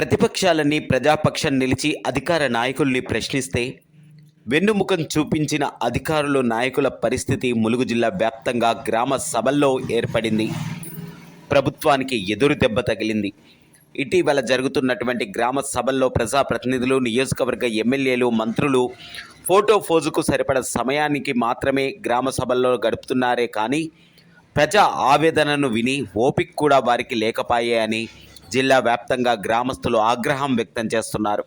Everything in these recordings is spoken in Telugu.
ప్రతిపక్షాలన్నీ ప్రజాపక్షం నిలిచి అధికార నాయకుల్ని ప్రశ్నిస్తే వెన్నుముఖం చూపించిన అధికారులు నాయకుల పరిస్థితి ములుగు జిల్లా వ్యాప్తంగా గ్రామ సభల్లో ఏర్పడింది. ప్రభుత్వానికి ఎదురు దెబ్బ తగిలింది. ఇటీవల జరుగుతున్నటువంటి గ్రామ సభల్లో ప్రజాప్రతినిధులు నియోజకవర్గ ఎమ్మెల్యేలు మంత్రులు ఫోటో ఫోజుకు సరిపడ సమయానికి మాత్రమే గ్రామ సభల్లో గడుపుతున్నారే కానీ ప్రజా ఆవేదనను విని ఓపిక కూడా వారికి లేకపాయే అని జిల్లా వ్యాప్తంగా గ్రామస్తులు ఆగ్రహం వ్యక్తం చేస్తున్నారు.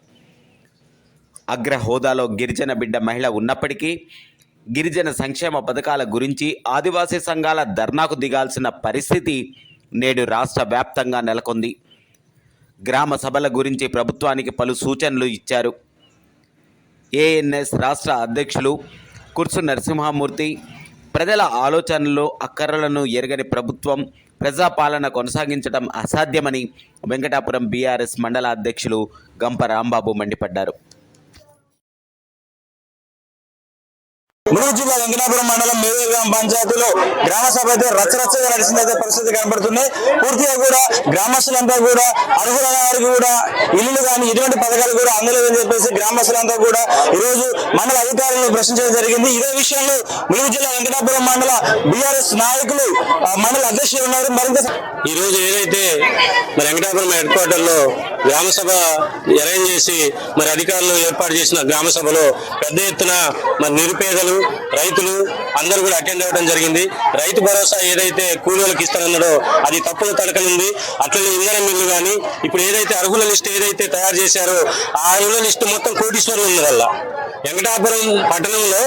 అగ్ర హోదాలో గిరిజన బిడ్డ మహిళ ఉన్నప్పటికీ గిరిజన సంక్షేమ పథకాల గురించి ఆదివాసీ సంఘాల ధర్నాకు దిగాల్సిన పరిస్థితి నేడు రాష్ట్ర వ్యాప్తంగా నెలకొంది. గ్రామ సభల గురించి ప్రభుత్వానికి పలు సూచనలు ఇచ్చారు. ఏఎన్ఎస్ రాష్ట్ర అధ్యక్షులు కుర్సు నరసింహమూర్తి ప్రజల ఆలోచనలు అక్కరలను ఎరగని ప్రభుత్వం ప్రజాపాలన కొనసాగించడం అసాధ్యమని వెంకటాపురం బీఆర్ఎస్ మండల అధ్యక్షులు గంప రాంబాబు మండిపడ్డారు. ములుగు జిల్లా వెంకటాపురం మండలం మేదే గ్రామ పంచాయతీలో గ్రామ సభ అయితే రచ్చరచ్చగా నడిచిందైతే పరిస్థితి కనబడుతుంది పూర్తిగా కూడా గ్రామస్తులంతా కూడా అర్హులైన వారికి కూడా ఇల్లు కానీ ఎటువంటి పథకాలు కూడా అందలేదని చెప్పేసి గ్రామస్తులంతా కూడా ఈరోజు రోజు మండల అధికారులను ప్రశ్నించడం జరిగింది. ఇదే విషయంలో ములుగు జిల్లా వెంకటాపురం మండల బీఆర్ఎస్ నాయకులు మండల అధ్యక్షులు ఉన్నారు. మరింత ఈ రోజు ఏదైతే మరి వెంకటాపురం హెడ్ క్వార్టర్లో గ్రామ సభ అరేంజ్ చేసి మరి అధికారులు ఏర్పాటు చేసిన గ్రామ సభలో పెద్ద ఎత్తున మరి నిరుపేదలు రైతులు అందరూ కూడా అటెండ్ అవ్వడం జరిగింది. రైతు భరోసా ఏదైతే కూలీలకు ఇస్తానన్నాడో అది తప్పుల తడకనుంది. అట్లనే ఇంధన మిల్లు కానీ ఇప్పుడు ఏదైతే అర్హుల లిస్ట్ ఏదైతే తయారు చేశారో ఆ అర్హుల లిస్ట్ మొత్తం కోటీశ్వరులు ఉంది వల్ల. వెంకటాపురం పట్టణంలో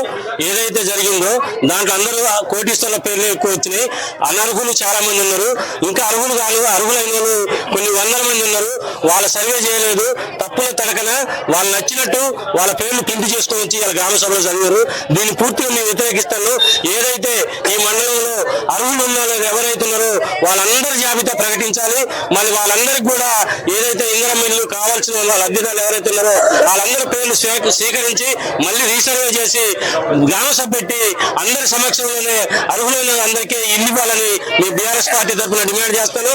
ఏదైతే జరిగిందో దాంట్లో అందరూ ఆ కోటీశ్వరుల పేర్లు ఎక్కువ వచ్చినాయి. అనర్హులు చాలా మంది ఉన్నారు. ఇంకా అర్హులు కాదు అర్హులైన వాళ్ళు కొన్ని వందల మంది ఉన్నారు. వాళ్ళ సర్వే చేయలేదు. తప్పుల తడకన వాళ్ళు నచ్చినట్టు వాళ్ళ పేర్లు ప్రింట్ చేసుకొని వచ్చి వాళ్ళ గ్రామ సభలో చదివారు. దీన్ని పూర్తిగా మేము వ్యతిరేకిస్తాను ఏదైతే ఈ మండలంలో అర్హులు ఉన్నారో ఎవరైతే ఉన్నారో వాళ్ళందరి జాబితా ప్రకటించాలి. మళ్ళీ వాళ్ళందరికీ కూడా ఏదైతే ఇంధన మిల్లు కావాల్సిన లబ్ధిదారులు ఎవరైతే ఉన్నారో వాళ్ళందరి పేర్లు స్వీకరించి మళ్ళీ రీసర్వే చేసి గ్రామ సభ పెట్టి అందరి సమక్షంలోనే అర్హులైన అందరికీ ఇల్లు ఇవ్వాలని మీ బీఆర్ఎస్ పార్టీ తరఫున డిమాండ్ చేస్తాను.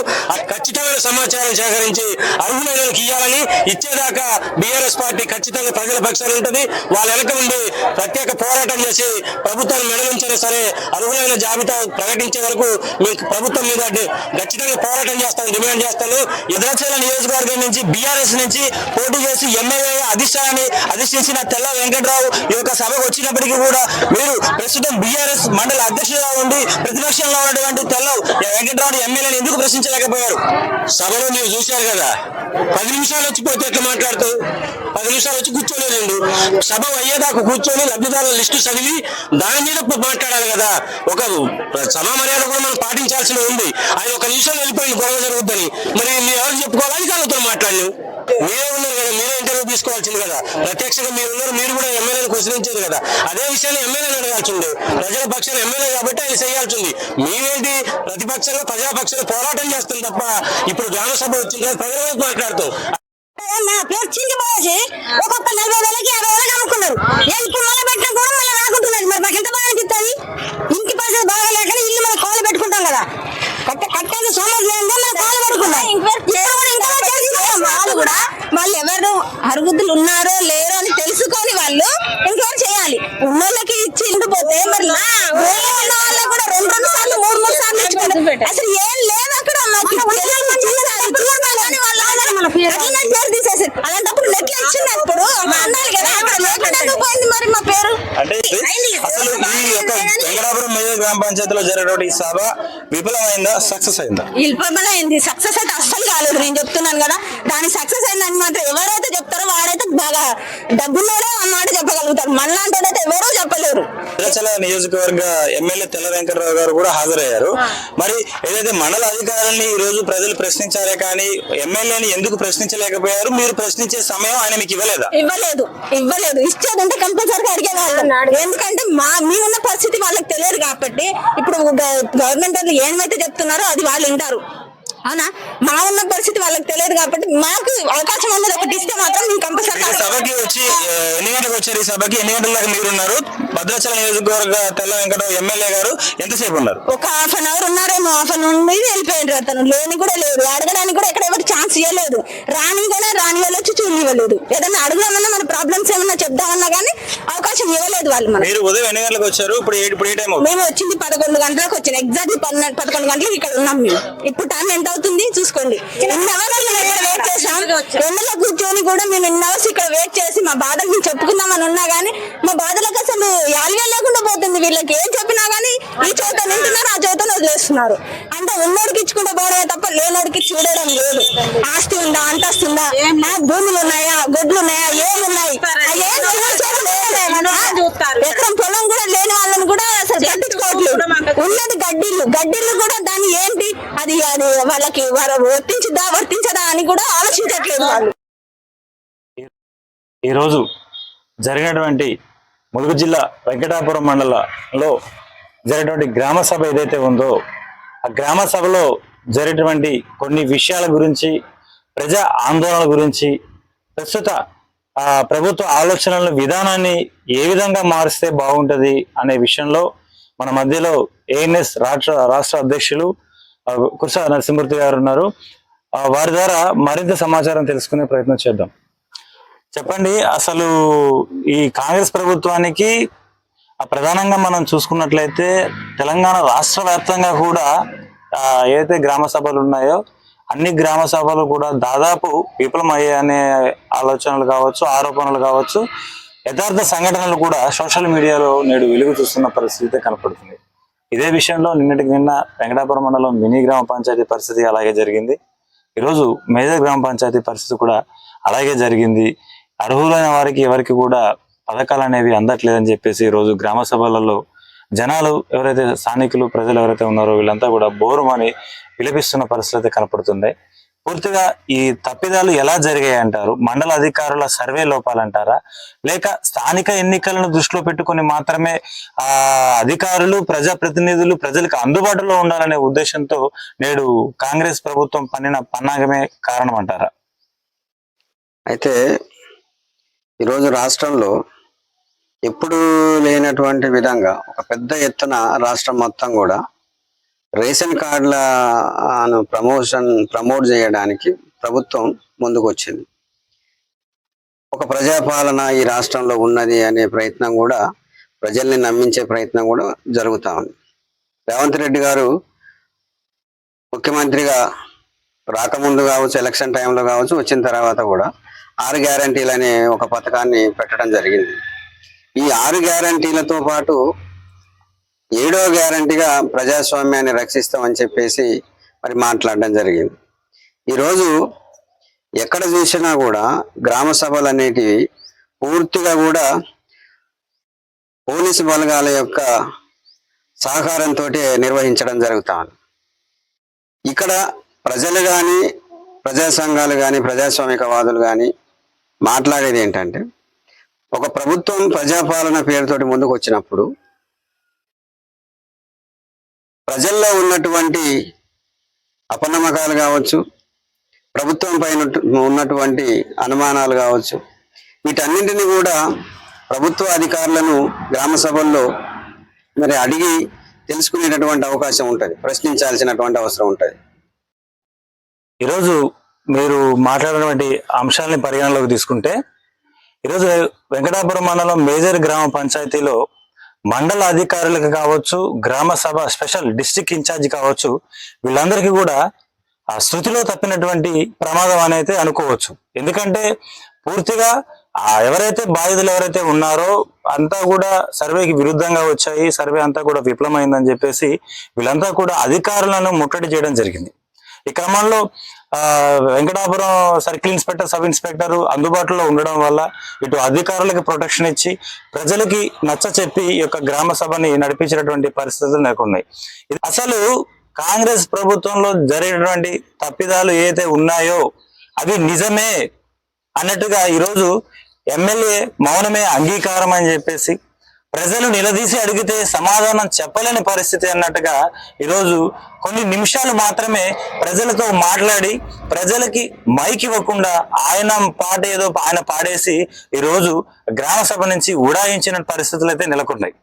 ఖచ్చితమైన సమాచారం సేకరించి అర్హులైన ఇవ్వాలని ఇచ్చేదాకా బీఆర్ఎస్ పార్టీ ఖచ్చితంగా ప్రజల పక్షాన ఉంటుంది. వాళ్ళ వెనక ఉండి ప్రత్యేక పోరాటం చేసి ప్రభుత్వాన్ని మెడలించినా సరే అర్హులైన జాబితా ప్రకటించే వరకు మీకు ప్రభుత్వం మీద ఖచ్చితంగా పోరాటం చేస్తాను డిమాండ్ చేస్తాను. ఎదురచల నియోజకవర్గం నుంచి బీఆర్ఎస్ నుంచి పోటీ చేసి ఎమ్మెల్యే అధిష్టానాన్ని అధిష్ఠించిన తెల్ల వెంకటరావు ఈ యొక్క సభకు వచ్చినప్పటికీ కూడా మీరు ప్రస్తుతం బీఆర్ఎస్ మండల అధ్యక్షుడిగా ఉండి ప్రతిపక్షంలో ఉన్నటువంటి తెల్ల వెంకటరావు ఎమ్మెల్యేని ఎందుకు ప్రశ్నించలేకపోయారు? సభలో మీరు చూశారు కదా పది నిమిషాలు వచ్చిపోతే ఎట్లా మాట్లాడుతూ పది నిమిషాలు వచ్చి కూర్చోలేదండి. సభ అయ్యేదాకా కూర్చొని లబ్ధిదారుల లిస్టు చదివి దాని మీద మాట్లాడాలి కదా. ఒక సభా మర్యాద కూడా మనం పాటించాల్సి ఉంది. ఆయన ఒక నిమిషం వెళ్ళిపోయింది గొడవ జరుగుద్దని. మరి మీరు ఎవరు చెప్పుకోవాలి? అధికారులతో మాట్లాడి మీరే ఉన్నారు కదా మీరే ఇంటర్వ్యూ తీసుకోవాల్సింది కదా. ప్రత్యక్షంగా మీరు ఉన్నారు మీరు కూడా ఎమ్మెల్యేని ప్రశ్నించారు కదా. అదే విషయాన్ని ఎమ్మెల్యేని అడగాల్సింది. ప్రజల పక్షాన ఎమ్మెల్యే కాబట్టి ఆయన చేయాల్సి ఉంది మేమేంటి ప్రతిపక్షంగా ప్రజాపక్షంగా పోరాటం చేస్తుంది తప్ప ఇప్పుడు గ్రామ సభ వచ్చింది కదా ప్రజల వైపు మాట్లాడుతాం. నా పేరు చిండి పోయేసి ఒక్కొక్క నలభై వేలకి యాభై వేలకి అమ్ముకున్నారు. ఇప్పుడు మళ్ళీ పెట్టినా కూడా మళ్ళీ రాకుంటున్నది మరి మాకు ఎంత బాగా అనిపిస్తుంది? ఇంటి పరిస్థితి బాగా లేక ఇల్లు మనం కాలు పెట్టుకుంటాం కదా. కట్ట కట్టేది సోమతి లేదే మనం కాలు పెట్టుకున్నాం. వాళ్ళు కూడా వాళ్ళు ఎవరు అరుగుద్దులు ఉన్నారో లేరో అని తెలుసుకొని వాళ్ళు ఇంకేం చేయాలి. ఉన్నోళ్ళకి ఇచ్చి ఇండిపోతే మరి వాళ్ళకి కూడా రెండు రెండు సార్లు మూడు మూడు సార్లు అసలు ఏం లేదు అక్కడ మాకు తెలియదు, చిన్నది అది చూడాలి కానీ వాళ్ళు అట్లనే పేరు తీసేసారు అలాంటప్పుడు లెక్క ఇచ్చింది అప్పుడు మా అన్నాడు కదా అక్కడ లేకుండా ఎందుకు పోయింది మరి మా పేరు అంటే అసలు ఈ యొక్క వెంకటాపురం మేజర్ గ్రామ పంచాయతీలో జరిగినటువంటి ఈ సభ విఫలమైందా సక్సెస్ అయిందా? విఫలమైంది. సక్సెస్ అయితే అస్సలు కాలేదు. నేను చెప్తున్నాను కదా దాని సక్సెస్ అయిందని మాత్రం ఎవరైతే చెప్తారో వాడైతే బాగా డబ్బున్నాడో అన్నమాట మాట చెప్పగలుగుతారు మనలాంటి ఎవరూ చెప్పలేరు. విరచల నియోజకవర్గ ఎమ్మెల్యే తెల్ల వెంకటరావు గారు కూడా హాజరయ్యారు. మరి ఏదైతే మండల అధికారుల్ని ఈ రోజు ప్రజలు ప్రశ్నించారే కానీ ఎమ్మెల్యేని ఎందుకు ప్రశ్నించలేకపోయారు? మీరు ప్రశ్నించే సమయం ఆయన మీకు ఇవ్వలేదా? ఇవ్వలేదు. ఇవ్వలేదు. ఇచ్చేది ఉంటే కంపల్సరీగా అడిగేవాళ్ళు. ఎందుకంటే మా మీ ఉన్న పరిస్థితి వాళ్ళకి తెలియదు కాబట్టి ఇప్పుడు గవర్నమెంట్ ఏమైతే చెప్తున్నారో అది వాళ్ళు వింటారు. అవునా? మా ఉన్న పరిస్థితి వాళ్ళకి తెలియదు కాబట్టి మాకు అవకాశం అనేది ఒకటి ఇస్తే మాత్రం మేము కంపల్సరీ సభకి వచ్చి ఎన్ని గంటలకు వచ్చారు ఈ సభకి? ఎన్ని గంటల దాకా మీరు ఉన్నారు? భద్రాచలం నియోజకవర్గ తెల్ల వెంకట ఎమ్మెల్యే గారు ఎంతసేపు ఉన్నారు? ఒక హాఫ్ అన్ అవర్ ఉన్నారేమో హాఫ్ అన్ అవర్ మీద వెళ్ళిపోయారు అతను. లేని కూడా లేదు అడగడానికి కూడా ఎక్కడ ఎవరికి ఛాన్స్ ఇవ్వలేదు. రాని కూడా రాని వాళ్ళు వచ్చి చూడనివ్వలేదు ఏదైనా అడుగుదామన్నా మన ప్రాబ్లమ్స్ ఏమన్నా చెప్దామన్నా కానీ అవకాశం ఇవ్వలేదు వాళ్ళు మనకి. మీరు ఉదయం ఎన్ని గంటలకు వచ్చారు? ఇప్పుడు ఇప్పుడు ఏ టైం మేము వచ్చింది పదకొండు గంటలకు వచ్చిన. ఎగ్జాక్ట్లీ పన్నెండు పదకొండు గంటలకు ఇక్కడ ఉన్నాం మేము. ఇప్పుడు టైం ఎంత? అవుతుంది చూసుకోండి. మేము ఇక్కడ వెయిట్ చేసాం? ఎండలో కూర్చొని కూడా మేము ఇన్ని అవర్స్ ఇక్కడ వెయిట్ చేసి మా బాధలు మేము చెప్పుకుందామని ఉన్నా గానీ మా బాధలకు అసలు యాల్వే లేకుండా పోతుంది వీళ్ళకి. ఏం చెప్పినా గానీ ఈ చోట నింటున్నారు ఆ చోట వదిలేస్తున్నారు. అంటే ఉన్నోడికి ఇచ్చుకుంటూ పోవడమే తప్ప లేనోడికి చూడడం లేదు. ఆస్తి ఉందా అంతస్తు ఉందా? భూములు ఉన్నాయా గొడ్లు ఉన్నాయా ఏమి ఉన్నాయి? ఆ ఏం చూసేది లేదు. ఆ, ఎకరం పొలం కూడా లేని వాళ్ళని కూడా పట్టించుకోవట్లేదు ఉన్నది గడ్డిల్లు. గడ్డిల్లు కూడా దాని ఏంటి? అది అది వాళ్ళకి వారు వర్తించుదా వర్తించదా అని కూడా ఆలోచించట్లేదు వాళ్ళు. ఈరోజు జరిగినటువంటి ములుగు జిల్లా వెంకటాపురం మండలంలో జరిగినటువంటి గ్రామ సభ ఏదైతే ఉందో ఆ గ్రామ సభలో జరిగినటువంటి కొన్ని విషయాల గురించి ప్రజా ఆందోళనల గురించి ప్రస్తుత ఆ ప్రభుత్వ ఆలోచనల విధానాన్ని ఏ విధంగా మారిస్తే బాగుంటది అనే విషయంలో మన మధ్యలో ఏఎన్ఎస్ రాష్ట్ర రాష్ట్ర అధ్యక్షులు కుర్స నరసింహూర్తి గారు ఉన్నారు. వారి ద్వారా మరింత సమాచారం తెలుసుకునే ప్రయత్నం చేద్దాం. చెప్పండి అసలు ఈ కాంగ్రెస్ ప్రభుత్వానికి ప్రధానంగా మనం చూసుకున్నట్లయితే తెలంగాణ రాష్ట్ర వ్యాప్తంగా కూడా ఏదైతే గ్రామ సభలు ఉన్నాయో అన్ని గ్రామ సభలు కూడా దాదాపు విఫలమయ్యాయనే ఆలోచనలు కావచ్చు ఆరోపణలు కావచ్చు. యథార్థ సంఘటనలు కూడా సోషల్ మీడియాలో నేడు వెలుగు చూస్తున్న పరిస్థితి కనపడుతుంది. ఇదే విషయంలో నిన్నటికి నిన్న వెంకటాపురం మండలం మినీ గ్రామ పంచాయతీ పరిస్థితి అలాగే జరిగింది. ఈరోజు మేజర్ గ్రామ పంచాయతీ పరిస్థితి కూడా అలాగే జరిగింది. అర్హులైన వారికి ఎవరికి కూడా పథకాలు అనేవి అందట్లేదని చెప్పేసి ఈరోజు రోజు గ్రామ సభలలో జనాలు ఎవరైతే స్థానికులు ప్రజలు ఎవరైతే ఉన్నారో వీళ్ళంతా కూడా బోరుమని విలపిస్తున్న పరిస్థితి కనపడుతుంది. పూర్తిగా ఈ తప్పిదాలు ఎలా జరిగాయి అంటారు? మండల అధికారుల సర్వే లోపాలంటారా? లేక స్థానిక ఎన్నికలను దృష్టిలో పెట్టుకుని మాత్రమే ఆ అధికారులు ప్రజాప్రతినిధులు ప్రజలకు అందుబాటులో ఉండాలనే ఉద్దేశంతో నేడు కాంగ్రెస్ ప్రభుత్వం పన్నిన పన్నాగమే కారణం అంటారా అయితే ఈరోజు రాష్ట్రంలో ఎప్పుడు లేనటువంటి విధంగా ఒక పెద్ద ఎత్తున రాష్ట్రం మొత్తం కూడా రేషన్ కార్డులను ప్రమోషన్ ప్రమోట్ చేయడానికి ప్రభుత్వం ముందుకు వచ్చింది ఒక ప్రజాపాలన ఈ రాష్ట్రంలో ఉన్నది అనే ప్రయత్నం కూడా ప్రజల్ని నమ్మించే ప్రయత్నం కూడా జరుగుతూ ఉంది. రేవంత్ రెడ్డి గారు ముఖ్యమంత్రిగా రాకముందు కావచ్చు ఎలక్షన్ టైంలో కావచ్చు వచ్చిన తర్వాత కూడా ఆరు గ్యారంటీలు అనే ఒక పథకాన్ని పెట్టడం జరిగింది. ఈ ఆరు గ్యారంటీలతో పాటు ఏడో గ్యారంటీగా ప్రజాస్వామ్యాన్ని రక్షిస్తామని చెప్పేసి మరి మాట్లాడడం జరిగింది. ఈరోజు ఎక్కడ చూసినా కూడా గ్రామ సభలు అనేటివి పూర్తిగా కూడా పోలీసు బలగాల యొక్క సహకారంతో నిర్వహించడం జరుగుతుంది. ఇక్కడ ప్రజలు కానీ ప్రజా సంఘాలు కానీ ప్రజాస్వామికవాదులు కానీ మాట్లాడేది ఏంటంటే ఒక ప్రభుత్వం ప్రజాపాలన పేరుతోటి ముందుకు వచ్చినప్పుడు ప్రజల్లో ఉన్నటువంటి అపనమ్మకాలు కావచ్చు ప్రభుత్వం పైన ఉన్నటువంటి అనుమానాలు కావచ్చు వీటన్నింటినీ కూడా ప్రభుత్వ అధికారులను గ్రామ సభల్లో మరి అడిగి తెలుసుకునేటటువంటి అవకాశం ఉంటుంది ప్రశ్నించాల్సినటువంటి అవసరం ఉంటుంది. ఈరోజు మీరు మాట్లాడినటువంటి అంశాలని పరిగణలోకి తీసుకుంటే ఈరోజు వెంకటాపురం మండలం మేజర్ గ్రామ పంచాయతీలో మండల అధికారులకు కావచ్చు గ్రామ సభ స్పెషల్ డిస్టిక్ ఇన్ఛార్జ్ కావచ్చు వీళ్ళందరికీ కూడా ఆ శృతిలో తప్పినటువంటి ప్రమాదం అనేది అనుకోవచ్చు. ఎందుకంటే పూర్తిగా ఆ ఎవరైతే బాధితులు ఎవరైతే ఉన్నారో అంతా కూడా సర్వేకి విరుద్ధంగా వచ్చాయి సర్వే అంతా కూడా విఫలమైందని చెప్పేసి వీళ్ళంతా కూడా అధికారులను ముట్టడి చేయడం జరిగింది. ఈ క్రమంలో Venkatapuram circle inspector sub inspector అందుబాటులో ఉండడం వల్ల ఇటు అధికారులకు ప్రొటెక్షన్ ఇచ్చి ప్రజలకి నచ్చ చెప్పి ఈ యొక్క గ్రామ సభని నడిపించినటువంటి పరిస్థితులు నెలకొన్నాయి. ఇది అసలు కాంగ్రెస్ ప్రభుత్వంలో జరిగినటువంటి తప్పిదాలు ఏదైతే ఉన్నాయో అవి నిజమే అన్నట్టుగా ఈరోజు ఎమ్మెల్యే మౌనమే అంగీకారం అని చెప్పేసి ప్రజలు నిలదీసి అడిగితే సమాధానం చెప్పలేని పరిస్థితి అన్నట్టుగా ఈరోజు కొన్ని నిమిషాలు మాత్రమే ప్రజలతో మాట్లాడి ప్రజలకి మైక్ ఇవ్వకుండా ఆయన పాట ఏదో ఆయన పాడేసి ఈరోజు గ్రామ సభ నుంచి ఉడాయించిన పరిస్థితులు అయితే నెలకొన్నాయి.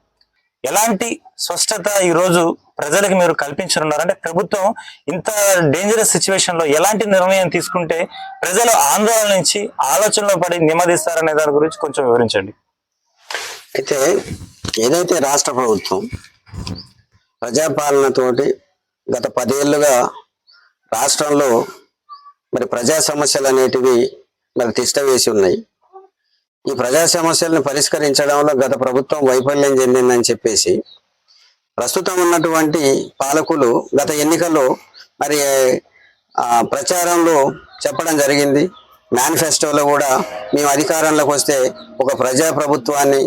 ఎలాంటి స్పష్టత ఈ రోజు ప్రజలకు మీరు కల్పించనున్నారు? అంటే ప్రభుత్వం ఇంత డేంజరస్ సిచ్యువేషన్లో ఎలాంటి నిర్ణయం తీసుకుంటే ప్రజలు ఆందోళన నుంచి ఆలోచనలో పడి నెమ్మదిస్తారనే దాని గురించి కొంచెం వివరించండి. అయితే ఏదైతే రాష్ట్ర ప్రభుత్వం ప్రజాపాలనతోటి గత పదేళ్ళుగా రాష్ట్రంలో మరి ప్రజా సమస్యలు అనేటివి మరి తిష్ట వేసి ఉన్నాయి. ఈ ప్రజా సమస్యలను పరిష్కరించడంలో గత ప్రభుత్వం వైఫల్యం చెందిందని చెప్పేసి ప్రస్తుతం ఉన్నటువంటి పాలకులు గత ఎన్నికల్లో మరి ప్రచారంలో చెప్పడం జరిగింది. మేనిఫెస్టోలో కూడా మేము అధికారంలోకి వస్తే ఒక ప్రజా ప్రభుత్వాన్ని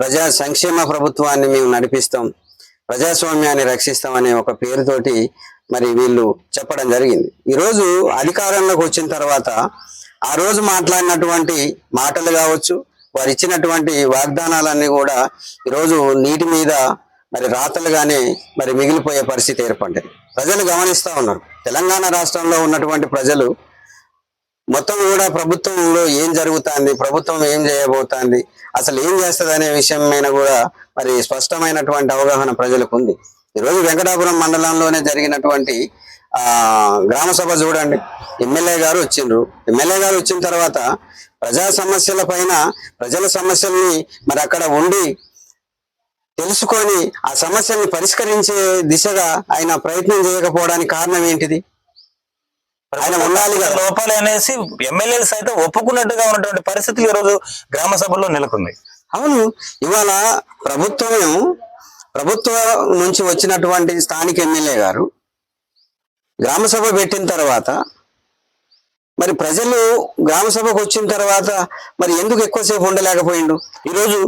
ప్రజా సంక్షేమ ప్రభుత్వాన్ని మేము నడిపిస్తాం ప్రజాస్వామ్యాన్ని రక్షిస్తామనే ఒక పేరుతోటి మరి వీళ్ళు చెప్పడం జరిగింది. ఈరోజు అధికారంలోకి వచ్చిన తర్వాత ఆ రోజు మాట్లాడినటువంటి మాటలు కావచ్చు వారు ఇచ్చినటువంటి వాగ్దానాలన్నీ కూడా ఈరోజు నీటి మీద మరి రాతలుగానే మరి మిగిలిపోయే పరిస్థితి ఏర్పడింది ప్రజలు గమనిస్తూ ఉన్నారు. తెలంగాణ రాష్ట్రంలో ఉన్నటువంటి ప్రజలు మొత్తం కూడా ప్రభుత్వంలో ఏం జరుగుతుంది? ప్రభుత్వం ఏం చేయబోతోంది? అసలు ఏం చేస్తుంది అనే విషయం మీద కూడా మరి స్పష్టమైనటువంటి అవగాహన ప్రజలకు ఉంది ఈరోజు వెంకటాపురం మండలంలోనే జరిగినటువంటి ఆ గ్రామ సభ చూడండి. ఎమ్మెల్యే గారు వచ్చిండ్రు. ఎమ్మెల్యే గారు వచ్చిన తర్వాత ప్రజా సమస్యల పైన ప్రజల సమస్యల్ని మరి అక్కడ ఉండి తెలుసుకొని ఆ సమస్యల్ని పరిష్కరించే దిశగా ఆయన ప్రయత్నం చేయకపోవడానికి కారణం ఏంటిది? ఆయన ఉండాలి కదా. లోపాలు అనేసి ఎమ్మెల్యేలు సైతం ఒప్పుకున్నట్టుగా ఉన్నటువంటి పరిస్థితులు ఈ రోజు గ్రామ సభల్లో నెలకొన్నాయి అవును. ఇవాళ ప్రభుత్వం ప్రభుత్వం నుంచి వచ్చినటువంటి స్థానిక ఎమ్మెల్యే గారు గ్రామ సభ పెట్టిన తర్వాత మరి ప్రజలు గ్రామ సభకు వచ్చిన తర్వాత మరి ఎందుకు ఎక్కువసేపు ఉండలేకపోయిండు? ఈరోజు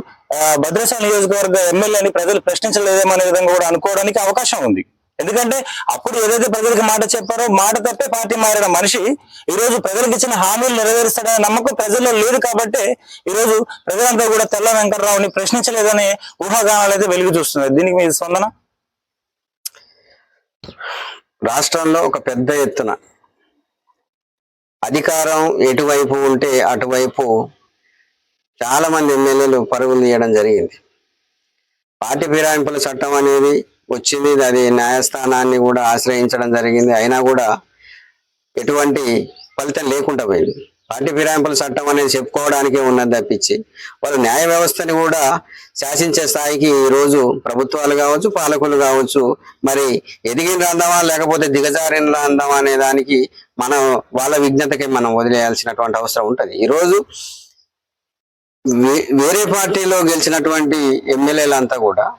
భద్రాచలం నియోజకవర్గ ఎమ్మెల్యేని ప్రజలు ప్రశ్నించలేదేమనే విధంగా కూడా అనుకోవడానికి అవకాశం ఉంది. ఎందుకంటే అప్పుడు ఏదైతే ప్రజలకు మాట చెప్పారో మాట తప్పే పార్టీ మారిన మనిషి ఈ రోజు ప్రజలకు ఇచ్చిన హామీలు నెరవేరుస్తాడనే నమ్మకం ప్రజల్లో లేదు కాబట్టి ఈ రోజు ప్రజలంతా కూడా తెల్ల వెంకటరావుని ప్రశ్నించలేదనే ఊహాగానాలు అయితే వెలుగు చూస్తున్నారు దీనికి మీ స్పందన? రాష్ట్రంలో ఒక పెద్ద ఎత్తున అధికారం ఎటువైపు ఉంటే అటువైపు చాలా మంది ఎమ్మెల్యేలు పరుగులు తీయడం జరిగింది. పార్టీ ఫిరాయింపుల చట్టం అనేది వచ్చింది. అది న్యాయస్థానాన్ని కూడా ఆశ్రయించడం జరిగింది. అయినా కూడా ఎటువంటి ఫలితం లేకుండా పోయింది. పార్టీ ఫిరాయింపుల చట్టం అనేది చెప్పుకోవడానికే ఉన్నది తప్పించి వాళ్ళు న్యాయ వ్యవస్థని కూడా శాసించే స్థాయికి ఈ రోజు ప్రభుత్వాలు కావచ్చు పాలకులు కావచ్చు మరి ఎదిగిన రందమా లేకపోతే దిగజారిన అందామా అనే దానికి మనం వాళ్ళ విజ్ఞతకి మనం వదిలేయాల్సినటువంటి అవసరం ఉంటుంది. ఈరోజు వే- వేరే పార్టీలో గెలిచినటువంటి ఎమ్మెల్యేలంతా కూడా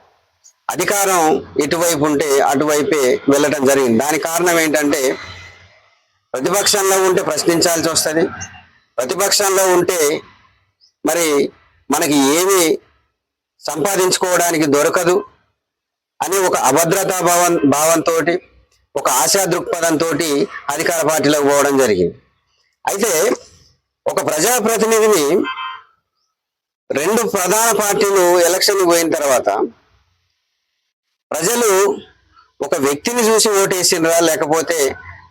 అధికారం ఇటువైపు ఉంటే అటువైపే వెళ్ళటం జరిగింది. దాని కారణం ఏంటంటే ప్రతిపక్షంలో ఉంటే ప్రశ్నించాల్సి వస్తుంది. ప్రతిపక్షంలో ఉంటే మరి మనకి ఏమి సంపాదించుకోవడానికి దొరకదు అని ఒక అభద్రతా భావం భావంతో ఒక ఆశా దృక్పథంతో అధికార పార్టీలోకి పోవడం జరిగింది. అయితే ఒక ప్రజాప్రతినిధిని రెండు ప్రధాన పార్టీలు ఎలక్షన్ పోయిన తర్వాత ప్రజలు ఒక వ్యక్తిని చూసి ఓటేసినరా లేకపోతే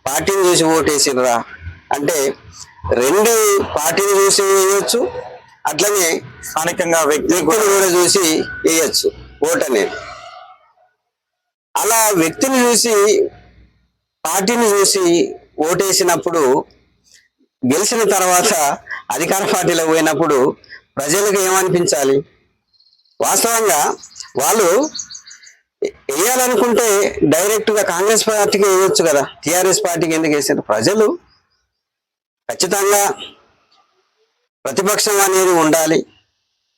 పార్టీని చూసి ఓటేసినరా అంటే రెండు పార్టీని చూసి వేయచ్చు అట్లనే స్థానికంగా వ్యక్తి వ్యక్తిని కూడా చూసి వేయచ్చు ఓట్ అనేది అలా వ్యక్తిని చూసి పార్టీని చూసి ఓటేసినప్పుడు గెలిచిన తర్వాత అధికార పార్టీలో పోయినప్పుడు ప్రజలకు ఏమనిపించాలి? వాస్తవంగా వాళ్ళు వేయాలనుకుంటే డైరెక్ట్గా కాంగ్రెస్ పార్టీకి వేయొచ్చు కదా. టిఆర్ఎస్ పార్టీకి ఎందుకు వేసారు ప్రజలు ఖచ్చితంగా ప్రతిపక్షం అనేది ఉండాలి.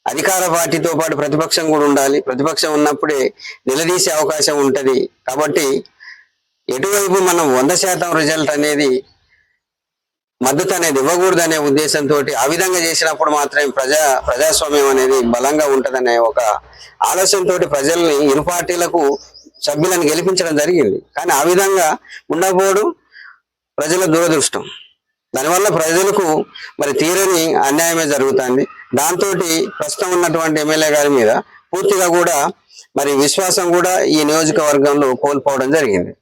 అధికార పార్టీతో పాటు ప్రతిపక్షం కూడా ఉండాలి. ప్రతిపక్షం ఉన్నప్పుడే నిలదీసే అవకాశం ఉంటది. కాబట్టి ఎటువైపు మనం వంద శాతం రిజల్ట్ అనేది మద్దతు అనేది ఇవ్వకూడదు అనే ఉద్దేశంతో ఆ విధంగా చేసినప్పుడు మాత్రమే ప్రజా ప్రజాస్వామ్యం అనేది బలంగా ఉంటదనే ఒక ఆలోచనతో ప్రజల్ని ఇరు పార్టీలకు సభ్యులను గెలిపించడం జరిగింది. కానీ ఆ విధంగా ఉండకపోవడం ప్రజల దురదృష్టం. దానివల్ల ప్రజలకు మరి తీరని అన్యాయమే జరుగుతుంది. దాంతో ప్రస్తుతం ఉన్నటువంటి ఎమ్మెల్యే గారి మీద పూర్తిగా కూడా మరి విశ్వాసం కూడా ఈ నియోజకవర్గంలో కోల్పోవడం జరిగింది.